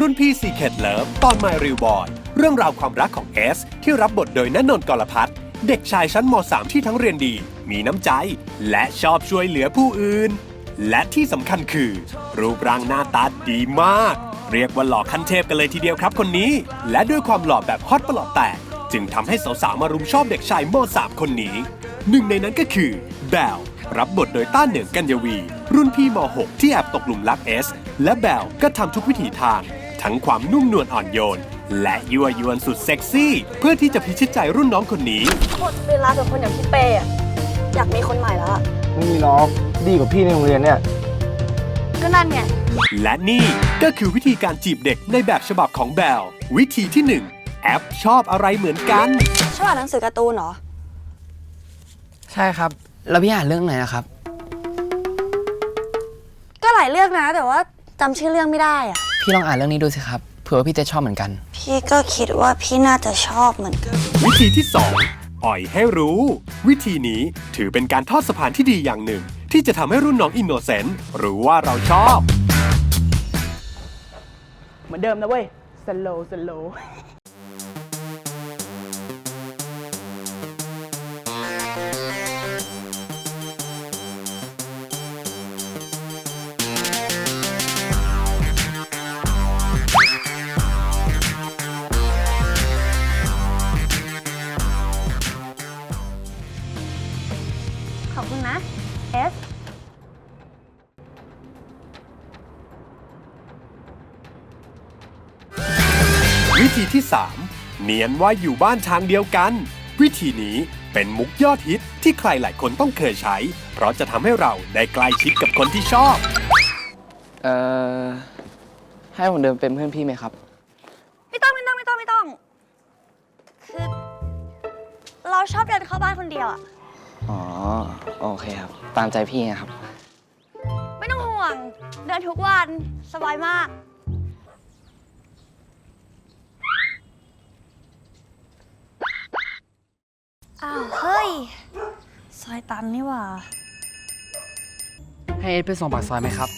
รุ่นพี่ซีเค t เลิฟตอน My Real Boy เรื่องราวความรักของเอส ที่รับบทโดยณนนท์กรพัฒน์เด็กชายชั้นม .3 ที่ทั้งเรียนดี มีน้ำใจ และชอบช่วยเหลือผู้อื่น และที่สำคัญคือ รูปร่างหน้าตาดีมาก เรียกว่าหล่อขั้นเทพกันเลยทีเดียวครับคนนี้ และด้วยความหล่อแบบฮอตประหลอดแตก จึงทำให้สาวๆมารุมชอบเด็กชายม .3 คนนี้ หนึ่งในนั้นก็คือแบลรับบทโดยต้าเหนืองกัญญวี รุ่นพี่ม .6 ที่แอบตกหลุมรักเอสและแบลก็ทำทุกวิถีทาง ทั้งความนุ่มนวลอ่อนโยน และยั่วยวนสุดเซ็กซี่ เพื่อที่จะพิชิตใจรุ่นน้องคนนี้ หมดเวลากับคนอย่างพี่เป้อะอยากมีคนใหม่แล้วอะไม่มีล็อกดีกว่าพี่ในโรงเรียนเนี่ย ก็นั่นไง และนี่ก็คือวิธีการจีบเด็กในแบบฉบับของแบลวิธีที่1แอปชอบอะไรเหมือนกัน ชอบอ่านหนังสือการ์ตูนเหรอ ใช่ครับ แล้วพี่อ่านเรื่องไหนนะครับก็หลาย เรื่องนะ แต่ว่าจำชื่อเรื่องไม่ได้อะพี่ลองอ่านเรื่องนี้ดูสิครับเผื่อว่าพี่จะชอบเหมือนกัน พี่ก็คิดว่าพี่น่าจะชอบเหมือนกัน วิธีที่ 2 อ่อยให้รู้ วิธีนี้ถือเป็นการทอดสะพานที่ดีอย่างหนึ่ง ที่จะทำให้รุ่นน้องอินโนเซนต์รู้ว่าเราชอบ เหมือนเดิมนะเว้ยสโลสโล วิธีที่ 3 เนียนว่าอยู่บ้านทางเดียวกัน วิธีนี้เป็นมุกยอดฮิตที่ใครหลายคนต้องเคยใช้ เพราะจะทำให้เราได้ใกล้ชิดกับคนที่ชอบ เอ่อ ให้ผมเดินเป็นเพื่อนพี่ไหมครับ ไม่ต้องไม่ต้องไม่ต้องไม่ต้อง คือ เราชอบเดินเข้าบ้านคนเดียวอะอ๋อ โอเคครับ ตามใจพี่นะครับ ไม่ต้องห่วง เดินทุกวันสบายมาก อ้าว เฮ้ย ซอยตันนี่หว่า ให้เอ็ดไปส่งปากซอยไหมครับ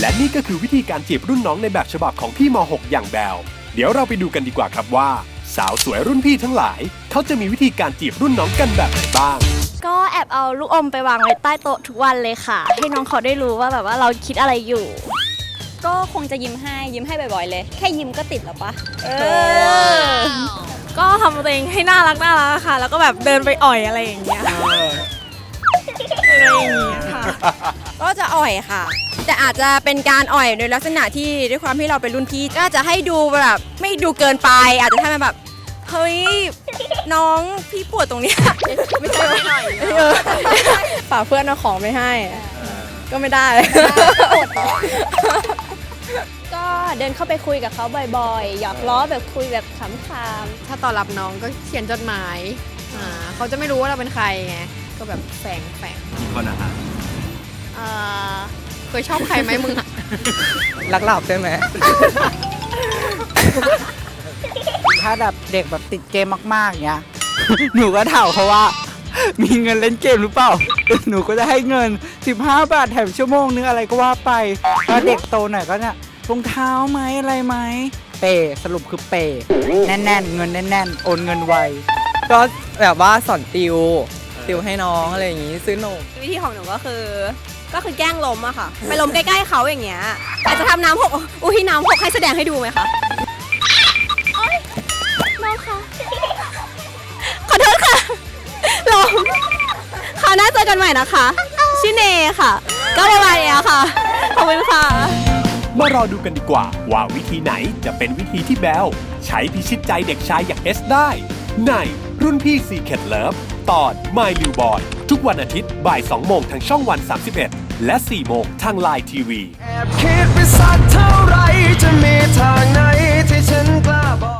และนี่ก็คือวิธีการจีบรุ่นน้องในแบบฉบับของพี่ม .6 อย่างแบลเดี๋ยวเราไปดูกันดีกว่าครับว่า สาวสวยรุ่นพี่ทั้งหลาย เขาจะมีวิธีการจีบรุ่นน้องกันแบบไหนบ้าง ก็แอบเอาลูกอมไปวางไว้ใต้โต๊ะทุกวันเลยค่ะ ให้น้องเขาได้รู้ว่าแบบว่าเราคิดอะไรอยู่ ก็คงจะยิ้มให้ยิ้มให้บ่อยๆเลย แค่ยิ้มก็ติดแล้วปะเออ ก็ทำตัวเองให้น่ารักน่ารักค่ะ แล้วก็แบบเดินไปอ่อยอะไรอย่างเงี้ยอะไรอย่างเงี้ยค่ะ ก็จะอ่อยค่ะ แต่อาจจะเป็นการอ่อยในลักษณะที่ด้วยความที่เราเป็นรุ่นพี่ก็อาจจะให้ดูแบบไม่ดูเกินไป อาจจะทำเป็นแบบเฮ้ยน้องพี่ปวดตรงเนี้ยไม่ใช่ไม่หน่อยฝากเพื่อนเอาของไปให้ ก็ไม่ได้ก็ เดินเข้าไปคุยกับเขาบ่อยๆ หยอกล้อแบบคุยแบบขำๆถ้าตอนรับน้องก็เขียนจดหมายอ่าเขาจะไม่รู้ว่าเราเป็นใครไง ก็แบบแฝงแฝงคนนะฮะเอ่อเคยชอบใครไหมมึงอะ รักหลับใช่ไหม ถ้าแบบเด็กแบบติดเกมมากๆเงี้ย หนูก็ถามเขาว่า มีเงินเล่นเกมหรือเปล่า หนูก็จะให้เงิน 15 บาทแถมชั่วโมงนึงอะไรก็ว่าไปถ้าเด็กโตหน่อยก็เนี่ย รองเท้าไหมอะไรไหมเปย์สรุปคือเปย์แน่นๆ เงินแน่นๆ โอนเงินไว ก็แบบว่าสอนติว ติวให้น้องอะไรอย่างงี้ซื้อนมวิธีของหนูก็คือ ก็คือแกล้งล้มอะค่ะ ไปล้มใกล้ๆเขาอย่างเงี้ย อาจจะทำน้ำหก อุ้ยน้ำหกให้แสดงให้ดูไหมคะน้องคะขอโทษค่ะล้มคราวหน้าเจอกันใหม่นะคะ ชื่อเนค่ะ ก็ประมาณเนี้ยค่ะ ขอบคุณค่ะ มารอดูกันดีกว่า ว่าวิธีไหนจะเป็นวิธีที่แบลใช้พิชิตใจเด็กชายอย่างเอสได้ ในรุ่นพี่ซีเคทเลิฟตอน My New Boy ทุกวันอาทิตย์บ่าย 2 โมงทางช่องวัน 31 และ 4 โมงทางไลน์ทีวี แอบคิดไปสักเท่าไรจะมีทางไหนที่ฉันกล้าบอก